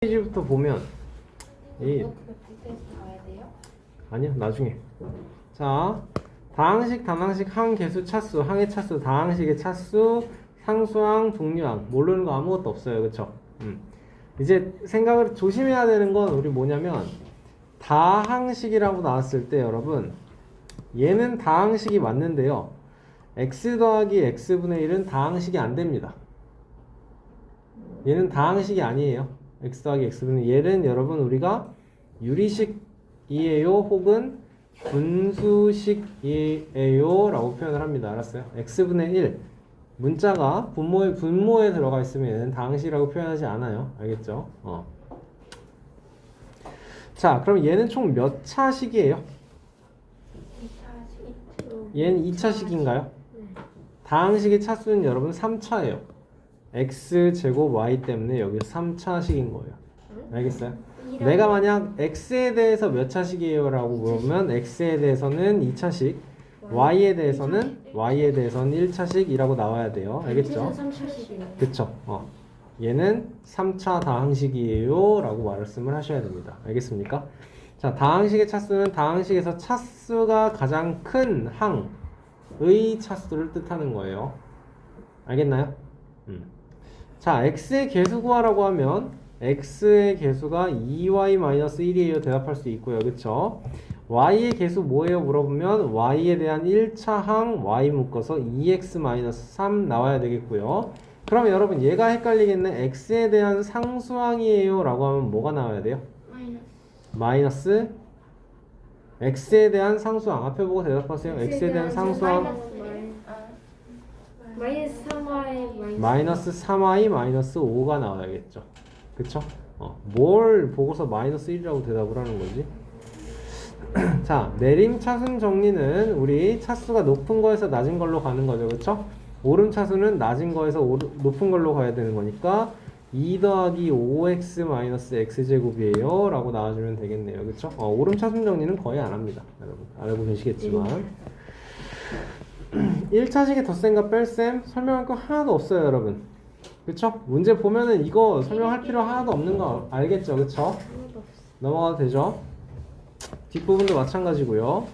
페이지부터 보면 이 돼요? 아니요 나중에. 자 다항식 단항식 항계수 차수. 항의 차수 다항식의 차수 상수항 동류항. 모르는 거 아무것도 없어요. 그쵸? 음. 이제 생각을 조심해야 되는 건 우리 뭐냐면 다항식이라고 나왔을 때 여러분 얘는 다항식이 맞는데요. X 더하기 x분의 1은 다항식이 안 됩니다. 얘는 다항식이 아니에요 x 더하기 x분의 얘는 여러분 우리가 유리식이에요 혹은 분수식이에요 라고 표현을 합니다. 알았어요? X분의 1 문자가 분모에 분모에 들어가 있으면 얘는 다항식이라고 표현하지 않아요. 알겠죠? 어. 자 그럼 얘는 총 몇 차식이에요? 2차 2로 얘는 2차식인가요? 다항식의 차수는 여러분 3차예요 x 제곱 y 때문에 여기 3차식인 거예요 알겠어요? 내가 만약 x에 대해서 몇 차식이에요? 라고 물으면 x에 대해서는 2차식 y에 대해서는 y에 대해서는 1차식이라고 나와야 돼요 알겠죠? 3차식이요. 그쵸 어. 얘는 3차 다항식이에요 라고 말씀을 하셔야 됩니다 알겠습니까? 자 다항식의 차수는 다항식에서 차수가 가장 큰 항의 차수를 뜻하는 거예요 알겠나요? 음. 자 x의 개수 구하라고 하면 x의 개수가 2y-1이에요 대답할 수 있고요. 그쵸? y의 개수 뭐예요? 물어보면 y에 대한 1차 항 y 묶어서 2x-3 나와야 되겠고요. 그러면 여러분 얘가 헷갈리겠네. x에 대한 상수항이에요? 라고 하면 뭐가 나와야 돼요? 마이너스. x에 대한 상수항. 앞에 보고 대답하세요. x에 대한 상수항 마이너스 3y 마이너스 3i 마이너스 5가 나와야겠죠 그쵸? 어, 뭘 보고서 마이너스 1이라고 대답을 하는 거지? 자 내림 차순 정리는 우리 차수가 높은 거에서 낮은 걸로 가는 거죠 그쵸? 오름 차수는 낮은 거에서 오르, 높은 걸로 가야 되는 거니까 2 더하기 5x 마이너스 x제곱이에요 라고 나와주면 되겠네요 그쵸? 어, 오름 차순 정리는 거의 안 합니다 여러분 알고 계시겠지만 1차식의 덧셈과 뺄셈 설명할 거 하나도 없어요 여러분 그쵸? 문제 보면은 이거 설명할 필요 하나도 없는 거 알겠죠 그쵸? 넘어가도 되죠? 뒷부분도 마찬가지고요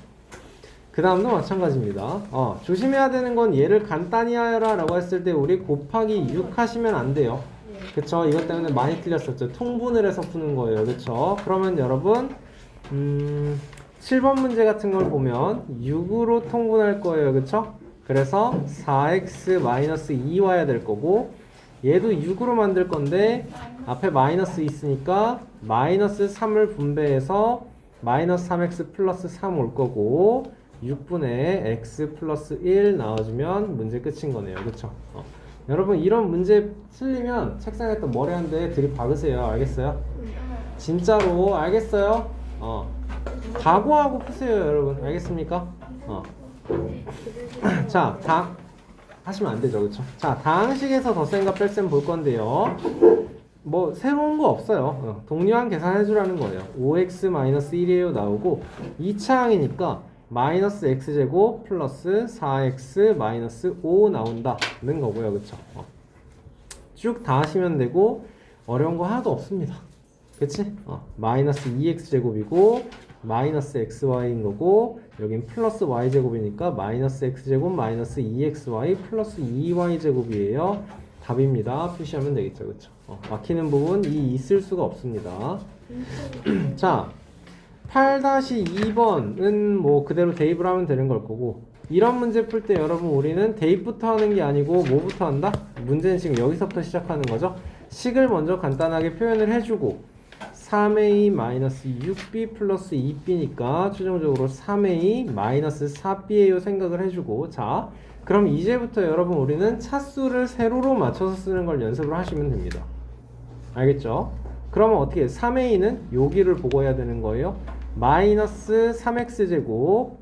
그 다음도 마찬가지입니다 어, 조심해야 되는 건 얘를 간단히 하여라 라고 했을 때 우리 곱하기 6 하시면 안 돼요 그쵸? 이것 때문에 많이 틀렸었죠 통분을 해서 푸는 거예요 그쵸? 그러면 여러분 음, 7번 문제 같은 걸 보면 6으로 통분할 거예요 그쵸? 그래서 4x-2 와야 될 거고 얘도 6으로 만들 건데 앞에 마이너스 있으니까 마이너스 3을 분배해서 마이너스 3x 플러스 3 올 거고 6분의 x 플러스 1 나와주면 문제 끝인 거네요 그쵸? 어. 여러분 이런 문제 틀리면 책상에 또 머리 한 대 들이박으세요 알겠어요? 진짜로 알겠어요? 어. 각오하고 푸세요 여러분 알겠습니까? 어. 자, 다 하시면 안 되죠, 그렇죠? 자, 다항식에서 덧셈과 뺄셈 볼 건데요. 뭐 새로운 거 없어요. 어, 동료항 계산해 주라는 거예요. 5x-1이에요 나오고 2차항이니까 마이너스 x제곱 플러스 4x 마이너스 5 나온다는 거고요, 그렇죠? 어. 쭉다 하시면 되고 어려운 거 하나도 없습니다. 그치? 어, 마이너스 2x제곱이고 마이너스 xy인 거고 여긴 플러스 y제곱이니까 마이너스 x제곱 마이너스 2xy 플러스 2y제곱이에요. 답입니다. 표시하면 되겠죠 그쵸? 어, 막히는 부분 이 있을 수가 없습니다. 자 8-2번은 뭐 그대로 대입을 하면 되는 걸 거고 이런 문제 풀 때 여러분 우리는 대입부터 하는 게 아니고 뭐부터 한다? 문제는 지금 여기서부터 시작하는 거죠? 식을 먼저 간단하게 표현을 해주고 3a-6b 플러스 2b니까 최종적으로 3a 4b에요 생각을 해주고. 자 그럼 이제부터 여러분 우리는 차수를 세로로 맞춰서 쓰는 걸 연습을 하시면 됩니다. 알겠죠? 그러면 어떻게 3a는 여기를 보고 해야 되는 거예요? 마이너스 3x제곱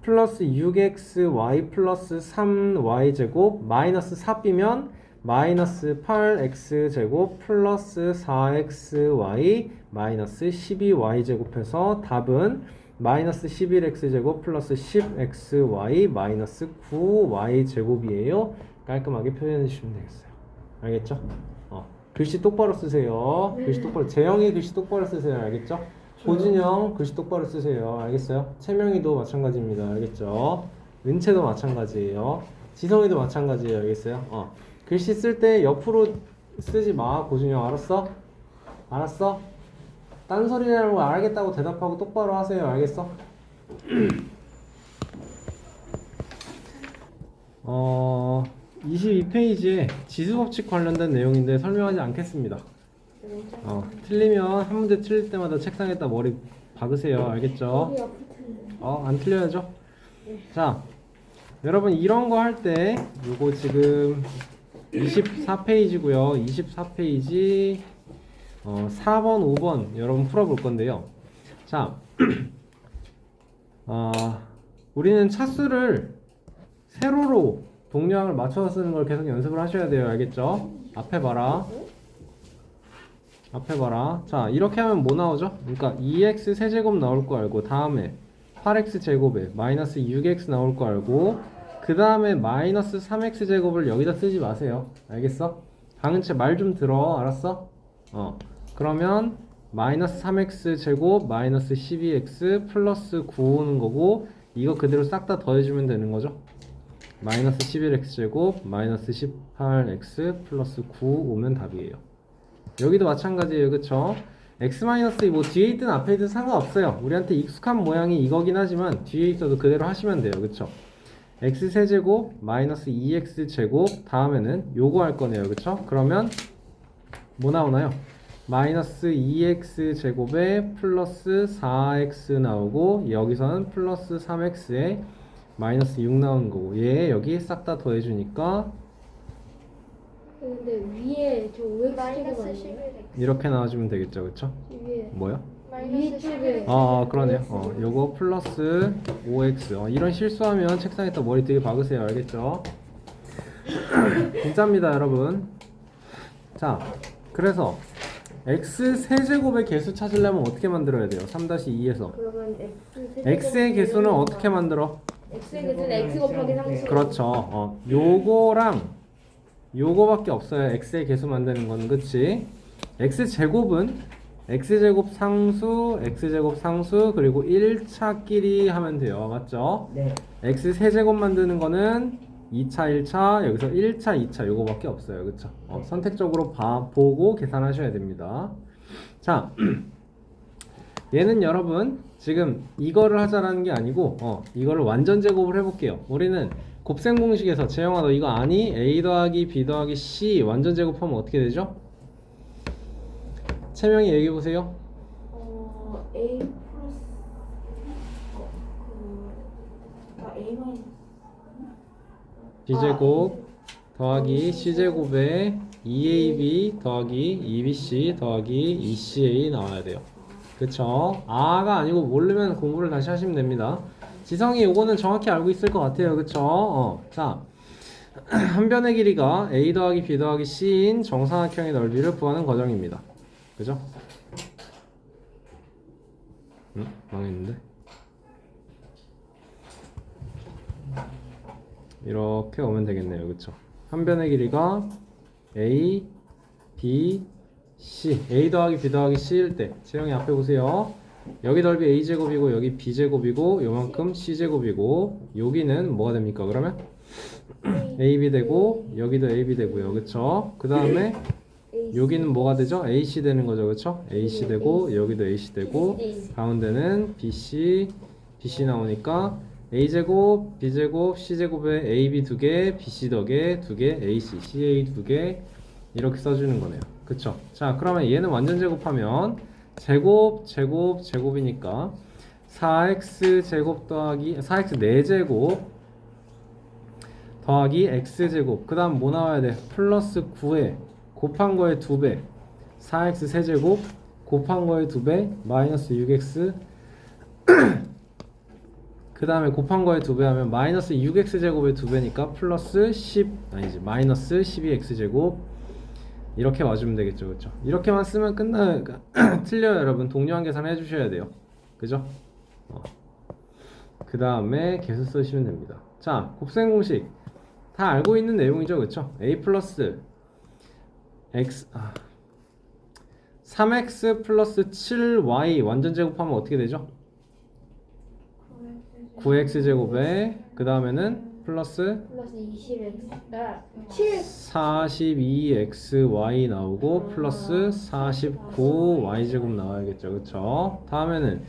플러스 6xy 플러스 3y제곱 마이너스 4b면 마이너스 8x제곱 플러스 4xy 마이너스 12y제곱해서 답은 마이너스 11x제곱 플러스 10xy 마이너스 9y제곱이에요. 깔끔하게 표현해 주시면 되겠어요. 알겠죠? 어. 글씨 똑바로 쓰세요. 글씨 똑바로. 재영이 글씨 똑바로 쓰세요. 알겠죠? 고진영 글씨 똑바로 쓰세요. 알겠어요? 채명이도 마찬가지입니다. 알겠죠? 은채도 마찬가지예요. 지성이도 마찬가지예요. 알겠어요? 어. 글씨 쓸 때 옆으로 쓰지 마. 고진영 알았어? 알았어? 딴소리라는 거 알겠다고 대답하고 똑바로 하세요. 알겠어? 어, 22페이지에 지수법칙 관련된 내용인데 설명하지 않겠습니다. 어, 틀리면 한 문제 틀릴 때마다 책상에다 머리 박으세요. 알겠죠? 어, 안 틀려야죠? 자, 여러분 이런 거 할 때 요거 지금 24페이지고요. 24페이지 어, 4번, 5번 여러분 풀어볼 건데요. 자, 어, 우리는 차수를 세로로 동량을 맞춰서 쓰는 걸 계속 연습을 하셔야 돼요. 알겠죠? 앞에 봐라. 앞에 봐라. 자, 이렇게 하면 뭐 나오죠? 그러니까 2x 세제곱 나올 거 알고 다음에 8x 제곱에 마이너스 6x 나올 거 알고 그 다음에 마이너스 3x 제곱을 여기다 쓰지 마세요. 알겠어? 강은채 말 좀 들어. 알았어? 어. 그러면 마이너스 3x 제곱 마이너스 12x 플러스 9 오는 거고 이거 그대로 싹 다 더해주면 되는 거죠. 마이너스 11x 제곱 마이너스 18x 플러스 9 오면 답이에요. 여기도 마찬가지예요, 그쵸? x 마이너스 뭐 뒤에 있든 앞에 있든 상관없어요. 우리한테 익숙한 모양이 이거긴 하지만 뒤에 있어도 그대로 하시면 돼요, 그쵸? X 세제곱 마이너스 2x 제곱 다음에는 요거 할 거네요, 그쵸? 그러면 뭐 나오나요? 마이너스 2x 제곱에 플러스 4x 나오고 여기서는 플러스 3x에 마이너스 6 나오는 거고 얘 여기 싹 다 더해주니까 근데 위에 저 OX 마이너스 쪽에 11 맞나요? 이렇게 나와주면 되겠죠, 그쵸? 위에 뭐요? 마이너스 11 아, 아, 그러네요. 어, 요거 플러스 5x. 어, 이런 실수하면 책상에다 머리 되게 박으세요. 알겠죠? 진짜입니다, 여러분. 자, 그래서 x 세제곱의 개수 찾으려면 어떻게 만들어야 돼요? 3-2에서. 그러면 X x의 개수는 어떻게 만들어? X의 개수는 X 곱하기 상수 그렇죠. 어, 요거랑 요거밖에 없어요. x의 개수 만드는 거는 그치? x 제곱은 x 제곱 상수, x 제곱 상수 그리고 1차끼리 하면 돼요. 맞죠? 네. x 세제곱 만드는 거는 2차, 1차, 여기서 1차, 2차 요거밖에 없어요. 그쵸? 어, 선택적으로 봐, 보고 계산하셔야 됩니다. 자, 얘는 여러분 지금 이거를 하자라는 게 아니고 어, 이거를 완전 제곱을 해볼게요. 우리는 곱셈 공식에서 재영아 너 이거 아니? a 더하기 b 더하기 c 완전 제곱하면 어떻게 되죠? 채명이 얘기해 보세요. 어 A 플러스 그아 A 마이너스 b 제곱 더하기 c 제곱에 2ab 더하기 2bc 더하기 2ca 나와야 돼요. 그쵸? 아가 아니고 모르면 공부를 다시 하시면 됩니다. 지성이 요거는 정확히 알고 있을 것 같아요. 그쵸? 어, 자, 한 변의 길이가 a 더하기 b 더하기 c인 정사각형의 넓이를 구하는 과정입니다. 그죠? 응? 망했는데? 이렇게 오면 되겠네요. 그쵸? 한 변의 길이가 a, b, c a 더하기 b 더하기 c일 때 채영이 앞에 보세요. 여기 넓이 a 제곱이고 여기 b 제곱이고 요만큼 c 제곱이고 여기는 뭐가 됩니까? 그러면 ab 되고 여기도 ab 되고요. 그쵸? 그 다음에 여기는 뭐가 되죠? ac 되는 거죠. 그쵸? ac 되고 여기도 ac 되고 가운데는 bc bc 나오니까 a 제곱 b 제곱 c 제곱에 ab 두 개, bc 덕에 두 개, ac, ca 두 개 이렇게 써주는 거네요. 그쵸? 자, 그러면 얘는 완전 제곱하면 제곱, 제곱, 제곱이니까 4x 제곱 더하기 4x 4제곱 더하기 x 제곱 그 다음 뭐 나와야 돼? 플러스 9에 곱한 거에 2배 4x 세제곱 곱한 거에 2배 마이너스 6x 그 다음에 곱한 거에 2배 하면 마이너스 6x 제곱의 2배니까 플러스 10 아니지 마이너스 12x 제곱. 이렇게 맞으면 되겠죠 그렇죠 이렇게만 쓰면 끝나 틀려요 여러분. 동료한 계산 해주셔야 돼요. 그죠? 그 다음에 계수 쓰시면 됩니다. 자 곱셈 공식. 다 알고 있는 내용이죠 그렇죠 a 플러스 x 아, 3x 플러스 7y 완전 제곱하면 어떻게 되죠? 9x 제곱에 그 다음에는 플러스 플러스 20x 아 7. 42xy 나오고 플러스 49y 제곱 나와야겠죠 그쵸 다음에는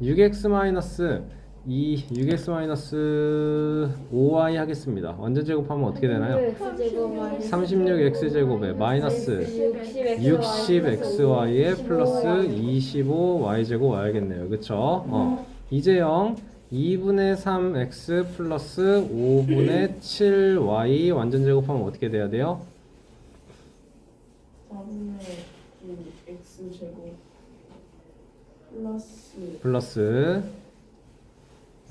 6x 마이너스 2 6x 마이너스 5y 하겠습니다. 완전 제곱하면 어떻게 되나요? 36x 제곱에 마이너스 60xy에 플러스 25y 제곱 와야겠네요. 그쵸? 어. 이제영 2분의 3x 플러스 5분의 7y 완전 제곱하면 어떻게 돼야 돼요? 4분의 9 x 제곱 플러스 플러스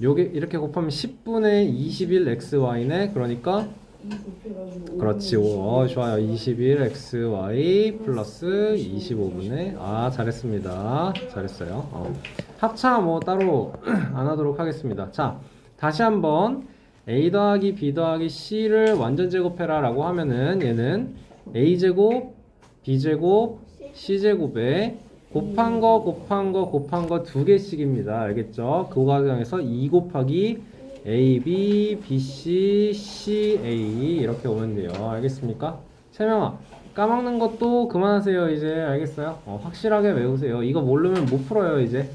요게 이렇게 곱하면 10분의 21xy네 그러니까 2 곱해가지고 그렇지. 오, 어, 좋아요. 21xy 플러스 25분의 아 잘했습니다. 잘했어요. 어. 합차 뭐 따로 안 하도록 하겠습니다. 자 다시 한번 a 더하기 b 더하기 c를 완전 제곱해라 라고 하면은 얘는 a제곱 b제곱 c제곱에 곱한 거 곱한 거 곱한 거 두 개씩입니다 알겠죠 그 과정에서 2 곱하기 A, B, B, C, C, A 이렇게 오면 돼요. 알겠습니까? 채명아 까먹는 것도 그만하세요. 이제 알겠어요? 어, 확실하게 외우세요. 이거 모르면 못 풀어요. 이제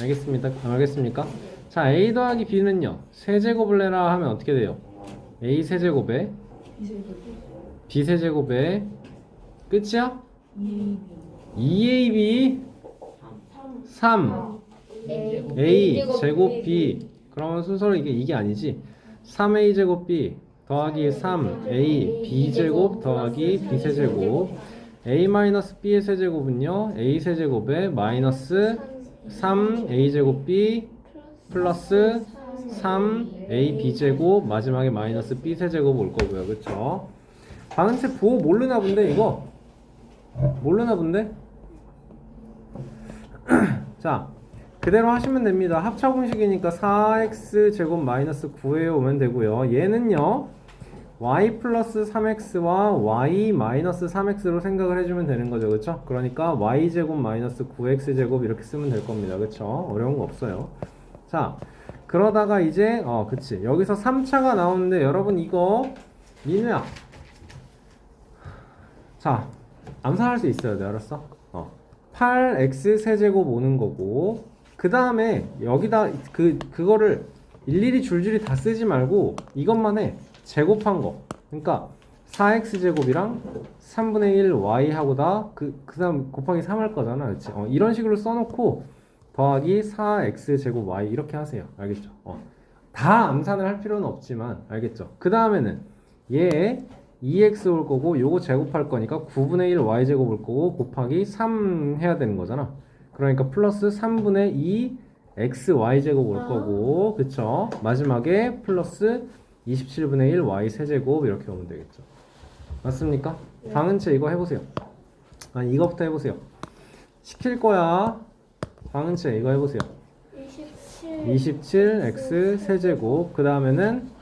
알겠습니다. 알겠습니까? 자 A 더하기 B는요. 세제곱을 내라 하면 어떻게 돼요? A 세제곱에 B 제곱 B 세제곱에 끝이야? 2AB 2AB 3 3 A 제곱 B. 그러면 순서로 이게 이게 아니지? 3A 제곱 B 더하기 3A B 제곱 더하기 B 세제곱. A 마이너스 B의 세제곱은요? A 세제곱에 마이너스 3A 제곱 B 플러스 3A B 제곱 마지막에 마이너스 B 세제곱 올 거고요. 그쵸? 방은채 부호 모르나 본데 이거? 모르나 본데 자 그대로 하시면 됩니다. 합차 공식이니까 4x 제곱 마이너스 9에 오면 되고요. 얘는요. y 플러스 3x와 y 마이너스 3x로 생각을 해주면 되는 거죠. 그쵸? 그러니까 y 제곱 마이너스 9x 제곱 이렇게 쓰면 될 겁니다. 그쵸? 어려운 거 없어요. 자, 그러다가 이제 어, 그치. 여기서 3차가 나오는데 여러분 이거 민우야. 자, 암산할 수 있어야 돼. 알았어? 어. 8x 세제곱 오는 거고 그 다음에 여기다 그 그거를 일일이 줄줄이 다 쓰지 말고 이것만 해 제곱한 거. 그러니까 4x 제곱이랑 3분의 1 y 하고 다그 그다음 곱하기 3 할 거잖아. 그렇지 어, 이런 식으로 써놓고 더하기 4x 제곱 y 이렇게 하세요. 알겠죠? 어. 다 암산을 할 필요는 없지만 알겠죠? 그 다음에는 얘 2x 올 거고 요거 제곱할 거니까 9분의 1 y 제곱 올 거고 곱하기 3 해야 되는 거잖아. 그러니까 플러스 3분의 2 x y 제곱 올 거고 그쵸? 마지막에 플러스 27분의 1 y 세제곱 이렇게 오면 되겠죠. 맞습니까? 방은채 이거 해보세요. 아니 이거부터 해보세요. 시킬 거야. 방은채 이거 해보세요. 27 27 x 세제곱. 그 다음에는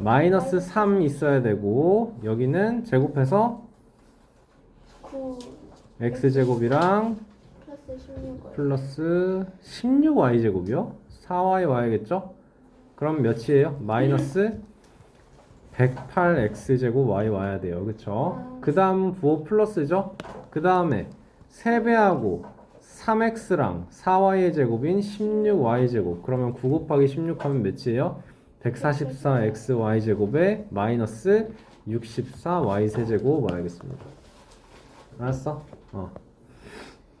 마이너스 3 있어야 되고 여기는 제곱해서 9 x 제곱이랑 플러스 16 플러스 16y 제곱이요? 4y 와야겠죠? 그럼 몇이에요? 마이너스 108x 제곱 y 와야 돼요. 그쵸? 그 다음 부호 플러스죠? 그 다음에 3배하고 3x랑 4y의 제곱인 16y 제곱 그러면 9 곱하기 16 하면 몇이에요? 144xy 제곱에 마이너스 64y 세제곱 와야겠습니다. 알았어? 어.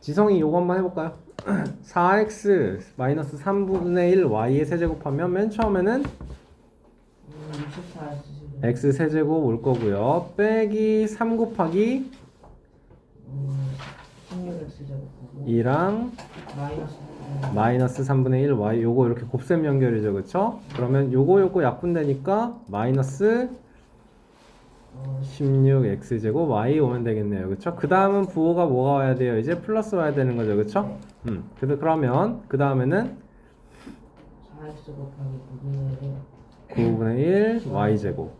지성이 요거 한번 해볼까요? 4x 마이너스 3분의 1 y의 세제곱하면 맨 처음에는 64 제곱 x 세제곱 올 거고요. 빼기 3 곱하기 16x 제곱 2랑 마이너스 마이너스 3분의 1 y 요거 이렇게 곱셈 연결이죠. 그쵸? 그러면 요거 요거 약분되니까 마이너스 16x 제곱 y 오면 되겠네요. 그쵸? 그 다음은 부호가 뭐가 와야 돼요? 이제 플러스 와야 되는 거죠. 그쵸? 음. 그래서 그러면 그 다음에는 4x 곱하기 9분의 1 9분의 1 y 제곱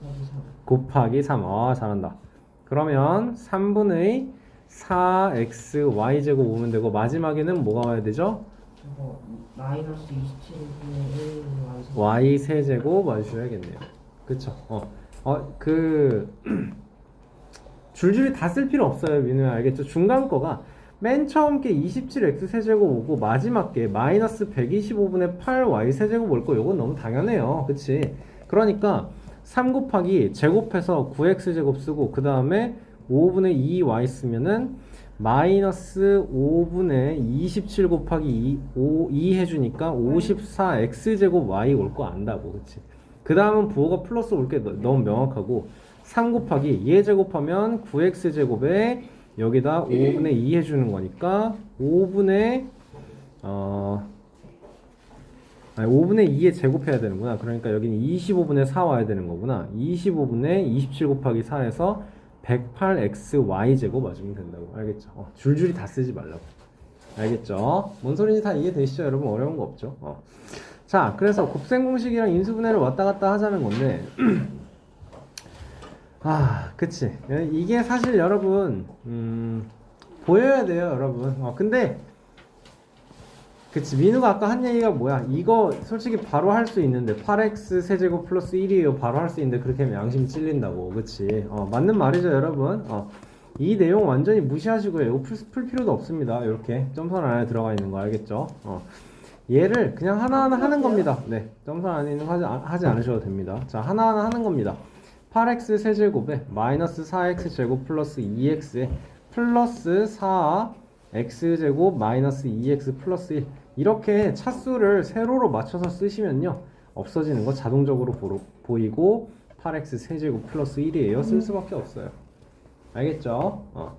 곱하기 3 곱하기 3. 아, 잘한다. 그러면 3분의 4xy 제곱 오면 되고 마지막에는 뭐가 와야 되죠? 저거 마이너스 27분의 1 완성 y 세제곱 와주셔야겠네요. 그쵸? 어, 어, 그 줄줄이 다 쓸 필요 없어요, 민우야. 알겠죠? 중간 거가 맨 처음 게 27x 세제곱 오고 마지막 게 마이너스 125분의 8y 세제곱 올 거. 요건 너무 당연해요. 그치? 그러니까 3 곱하기 제곱해서 9x 제곱 쓰고 그 다음에 5분의 2y 쓰면은 마이너스 5분의 27 곱하기 2, 5, 2 해주니까 54x 제곱 y 올 거 안다고 그치? 그 다음은 부호가 플러스 올 게 너무 명확하고 3 곱하기 얘 제곱하면 9x 제곱에 여기다 5분의 2 해주는 거니까 5분의 어 아니 5분의 2에 제곱해야 되는구나. 그러니까 여기는 25분의 4 와야 되는 거구나. 25분의 27 곱하기 4에서 108xy 제곱 맞으면 된다고 알겠죠? 어, 줄줄이 다 쓰지 말라고 알겠죠? 뭔 소리인지 다 이해되시죠? 여러분 어려운 거 없죠? 어. 자 그래서 곱셈 공식이랑 인수분해를 왔다 갔다 하자는 건데 아 그치 이게 사실 여러분 음, 보여야 돼요 여러분 어, 근데 그치 민우가 아까 한 얘기가 뭐야? 이거 솔직히 바로 할 수 있는데 8x 세제곱 플러스 1이에요. 바로 할 수 있는데 그렇게 하면 양심 찔린다고. 그치? 어, 맞는 말이죠 여러분. 어, 이 내용 완전히 무시하시고요. 이거 풀, 풀 필요도 없습니다. 이렇게 점선 안에 들어가 있는 거 알겠죠? 어, 얘를 그냥 하나하나 하는 겁니다. 네 점선 안에 있는 거 하지, 아- 하지 않으셔도 됩니다. 자 하나하나 하는 겁니다. 8x 세제곱에 마이너스 4x 제곱 플러스 2x에 플러스 4x 제곱 마이너스 2x 플러스 1 이렇게 차수를 세로로 맞춰서 쓰시면요 없어지는 거 자동적으로 보로, 보이고 8x 세제곱 플러스 1이에요 쓸 수밖에 없어요 알겠죠? 어.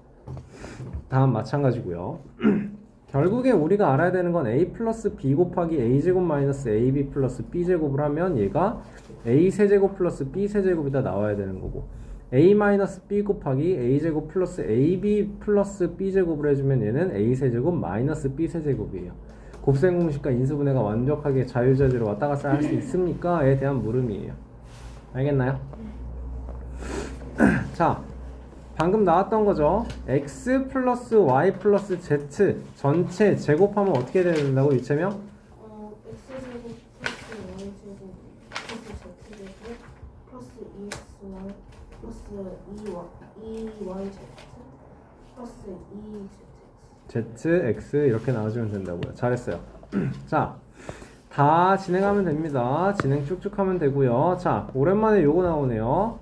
다음 마찬가지고요 결국에 우리가 알아야 되는 건 a 플러스 b 곱하기 a 제곱 마이너스 ab 플러스 b 제곱을 하면 얘가 a 세제곱 플러스 b 세제곱이다 나와야 되는 거고 a 마이너스 b 곱하기 a 제곱 플러스 ab 플러스 b 제곱을 해주면 얘는 a 세제곱 마이너스 b 세제곱이에요. 곱셈 공식과 인수분해가 완벽하게 자유자재로 왔다 갔다 할 수 있습니까?에 대한 물음이에요. 알겠나요? 자, 방금 나왔던 거죠. x 플러스 y 플러스 z 전체 제곱하면 어떻게 돼야 된다고 유채명? 어, x제곱 플러스 y제곱 플러스 z제곱 플러스 2xy 플러스 2y 2yz 플러스 2zx Z, X 이렇게 나와주면 된다고요. 잘했어요. 자, 다 진행하면 됩니다. 진행 쭉쭉 하면 되고요. 자, 오랜만에 요거 나오네요.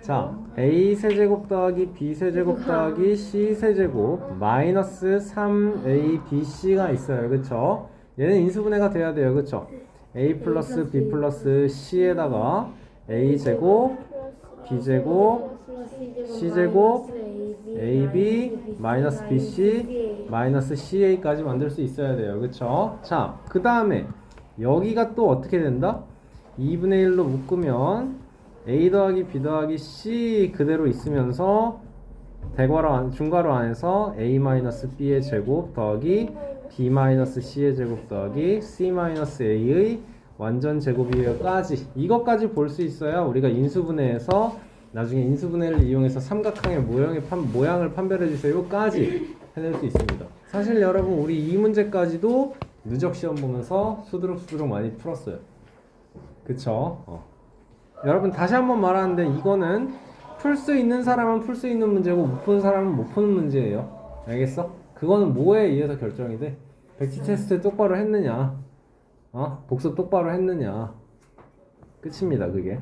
자, A 세제곱 더하기 B 세제곱 더하기 C 세제곱 마이너스 3ABC가 있어요. 그쵸? 얘는 인수분해가 돼야 돼요. 그쵸? A 플러스 B 플러스 C에다가 A 제곱 B 제곱 C 제곱 AB 마이너스 BC 마이너스 CA까지 만들 수 있어야 돼요. 그쵸? 자, 그 다음에 여기가 또 어떻게 된다? 2분의 1로 묶으면 A 더하기 B 더하기 C 그대로 있으면서 대괄호 안, 중괄호 안에서 A 마이너스 B의 제곱 더하기 B 마이너스 C의 제곱 더하기 C 마이너스 A의 완전 제곱이까지 이것까지 볼 수 있어야 우리가 인수분해에서 나중에 인수분해를 이용해서 삼각형의 모양의 판, 모양을 판별해 주세요까지 해낼 수 있습니다. 사실 여러분 우리 이 문제까지도 누적 시험 보면서 수두룩수두룩 많이 풀었어요. 그쵸? 어. 여러분 다시 한번 말하는데 이거는 풀 수 있는 사람은 풀 수 있는 문제고 못 푸는 사람은 못 푸는 문제예요. 알겠어? 그거는 뭐에 의해서 결정이 돼? 백지 테스트 똑바로 했느냐? 어? 복습 똑바로 했느냐? 끝입니다, 그게.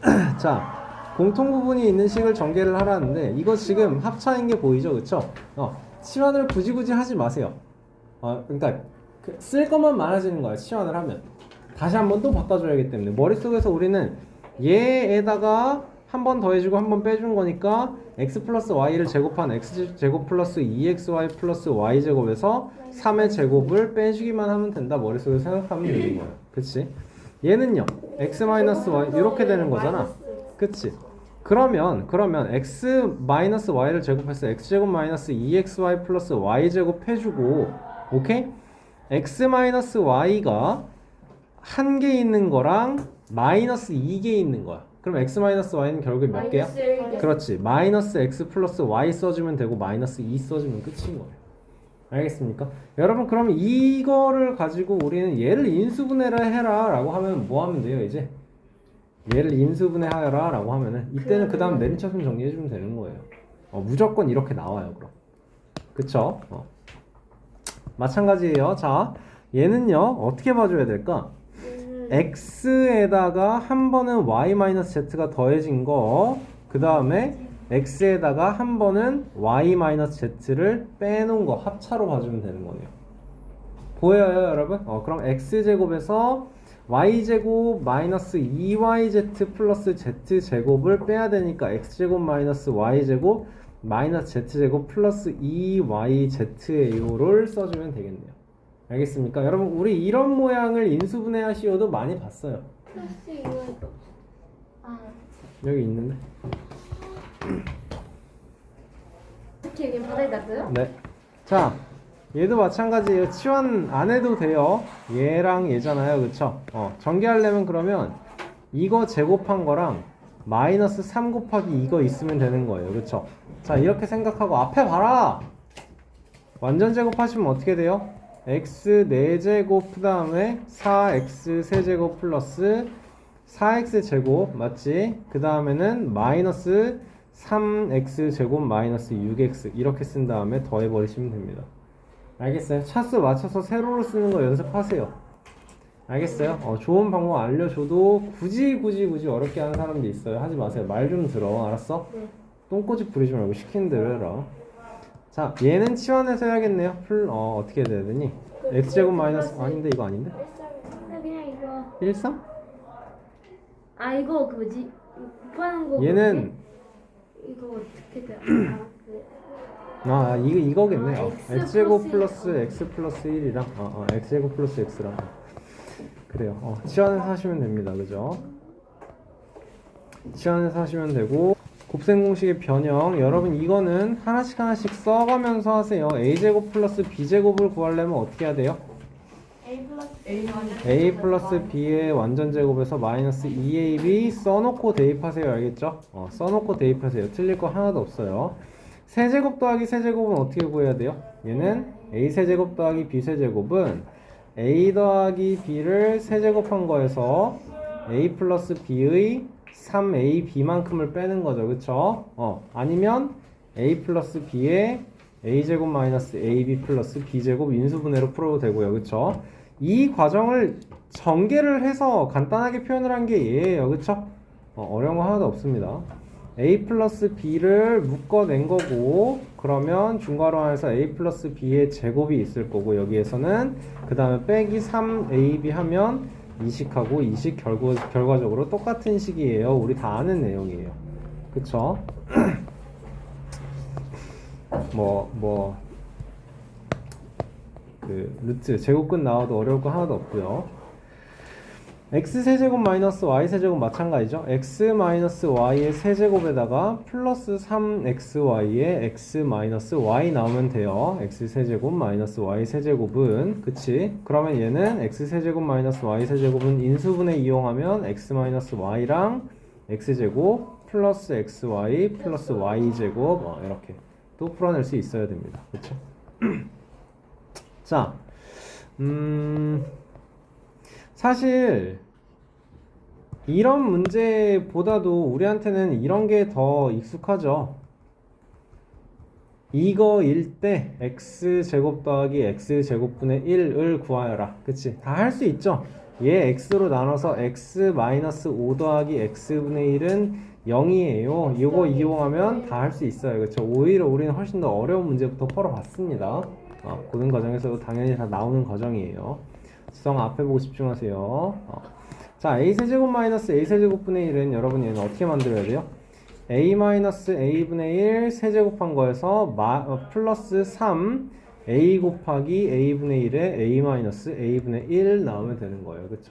자, 공통 부분이 있는 식을 전개를 하라는데 이거 지금 합차인 게 보이죠, 그쵸? 어, 치환을 굳이 굳이 하지 마세요. 어, 그러니까 그- 쓸 것만 많아지는 거예요, 치환을 하면. 다시 한번 또 바꿔줘야기 때문에 머릿속에서 우리는 얘에다가 한 번 더해주고 한 번 빼준 거니까 x 플러스 y를 제곱한 x 제곱 플러스 2xy 플러스 y 제곱에서 3의 제곱을 빼주기만 하면 된다 머릿속에 생각하면 되는 거예요 그치? 얘는요 x 마이너스 y 이렇게 되는 거잖아 그치? 그러면 그러면 x 마이너스 y를 제곱해서 x 제곱 마이너스 2xy 플러스 y 제곱 해주고 오케이? x 마이너스 y가 한 개 있는 거랑 마이너스 2개 있는 거야. 그럼 x 마이너스 y는 결국에 몇 개야? 그렇지. 마이너스 x 플러스 y 써주면 되고 마이너스 2 써주면 끝인 거예요. 알겠습니까? 여러분 그럼 이거를 가지고 우리는 얘를 인수분해를 해라 라고 하면 뭐 하면 돼요 이제? 얘를 인수분해하라 라고 하면은 이때는 그 다음 내림차순 정리해주면 되는 거예요. 어, 무조건 이렇게 나와요 그럼. 그쵸? 어. 마찬가지예요. 자 얘는요 어떻게 봐줘야 될까? 음, x에다가 한 번은 y-z가 더해진 거, 그 다음에 x에다가 한 번은 y-z를 빼놓은 거 합차로 봐주면 되는 거네요. 보여요, 여러분? 어, 그럼 x제곱에서 y제곱 마이너스 2yz 플러스 z제곱을 빼야 되니까 x제곱 마이너스 y제곱 마이너스 z제곱 플러스 2yzAO를 써주면 되겠네요. 알겠습니까? 여러분 우리 이런 모양을 인수분해하 시오도 많이 봤어요. 플러스 이거도. 아, 여기 있는데. 여기 바닥에 놔둬요? 네. 자, 얘도 마찬가지예요. 치환 안 해도 돼요. 얘랑 얘잖아요, 그쵸? 어, 전개하려면 그러면 이거 제곱한 거랑 마이너스 3 곱하기 이거 있으면 되는 거예요, 그쵸? 자, 이렇게 생각하고 앞에 봐라. 완전 제곱하시면 어떻게 돼요? X 4제곱 그 다음에 4x 세제곱 플러스 4x 제곱 맞지? 그 다음에는 마이너스 3x 제곱 마이너스 6x 이렇게 쓴 다음에 더해버리시면 됩니다. 알겠어요? 차수 맞춰서 세로로 쓰는 거 연습하세요. 알겠어요? 어, 좋은 방법 알려줘도 굳이 굳이 굳이 어렵게 하는 사람도 있어요. 하지 마세요. 말 좀 들어. 알았어? 네. 똥꼬집 부리지 말고 시키는 대로 해라. 자, 얘는 치환해서 해야겠네요. 풀, 어, 어떻게 돼야 되니? x제곱 마이너스, 아닌데, 이거 아닌데? 나 그냥 이거. 1, 3? 아 이거 그 뭐지? 곱하는 거. 얘는? 이거 어떻게 돼? 아, 그, 아, 이거, 이거겠네. 어, x x제곱 플러스 플러스 x 플러스 1이랑, 어, 어, x제곱 플러스 x랑. 그래요. 어, 치환해서 하시면 됩니다. 그죠? 치환해서 하시면 되고, 곱셈 공식의 변형. 여러분, 이거는 하나씩 하나씩 써가면서 하세요. a제곱 플러스 b제곱을 구하려면 어떻게 해야 돼요? A 플러스 b의 완전 제곱에서 마이너스 2ab 써놓고 대입하세요 알겠죠? 어, 써놓고 대입하세요 틀릴 거 하나도 없어요 세제곱 더하기 세제곱은 어떻게 구해야 돼요? 얘는 a 세제곱 더하기 b 세제곱은 a 더하기 b를 세제곱한 거에서 a 플러스 b의 3ab만큼을 빼는 거죠 그쵸? 어, 아니면 a 플러스 b의 a제곱 마이너스 ab 플러스 b제곱 인수분해로 풀어도 되고요 그쵸? 이 과정을 전개를 해서 간단하게 표현을 한 게 얘예요 그쵸? 어, 어려운 거 하나도 없습니다 a 플러스 b를 묶어낸 거고 그러면 중괄호환에서 a 플러스 b의 제곱이 있을 거고 여기에서는 그 다음에 빼기 3ab 하면 이식하고 이식 결과, 결과적으로 똑같은 식이에요. 우리 다 아는 내용이에요. 그쵸? 뭐, 뭐, 그, 루트, 제곱근 나와도 어려울 거 하나도 없고요 x 세제곱 마이너스 y 세제곱 마찬가지죠. X 마이너스 y의 세제곱에다가 플러스 3xy의 x 마이너스 y 나오면 돼요. X 세제곱 마이너스 y 세제곱은. 그치? 그러면 얘는 x 세제곱 마이너스 y 세제곱은 인수분해 이용하면 x 마이너스 y랑 x제곱 플러스 xy 플러스 y제곱. 어, 이렇게 또 풀어낼 수 있어야 됩니다. 그쵸? 자 음... 사실 이런 문제보다도 우리한테는 이런 게 더 익숙하죠. 이거일 때 x 제곱 더하기 x 제곱분의 1을 구하여라. 그치? 다 할 수 있죠. 얘 x로 나눠서 x 마이너스 5 더하기 x분의 1은 0이에요. 이거 이용하면 다 할 수 있어요. 그쵸? 오히려 우리는 훨씬 더 어려운 문제부터 풀어봤습니다. 어, 고등 과정에서도 당연히 다 나오는 과정이에요. 지성 앞에 보고 집중하세요. 어. 자, a 세제곱 마이너스 a 세제곱분의 1은 여러분 얘는 어떻게 만들어야 돼요? a 마이너스 a분의 1 세제곱한 거에서 마, 어, 플러스 3 a 곱하기 a분의 1에 a 마이너스 a분의 1 나오면 되는 거예요. 그쵸?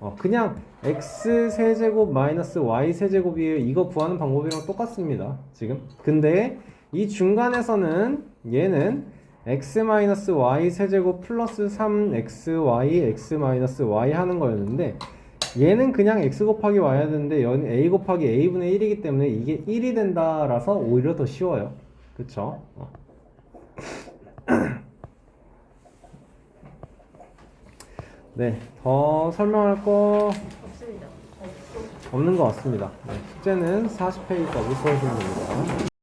어, 그냥 x 세제곱 마이너스 y 세제곱이에요. 이거 구하는 방법이랑 똑같습니다. 지금. 근데 이 중간에서는 얘는 x 마이너스 y 세제곱 플러스 3xy x 마이너스 y 하는 거였는데 얘는 그냥 x 곱하기 y야 되는데 얘는 a 곱하기 a분의 1이기 때문에 이게 1이 된다라서 오히려 더 쉬워요. 그쵸? 어. 네, 더 설명할 거 없습니다. 없는 것 같습니다. 네, 숙제는 40페이지 까지 써주면 됩니다.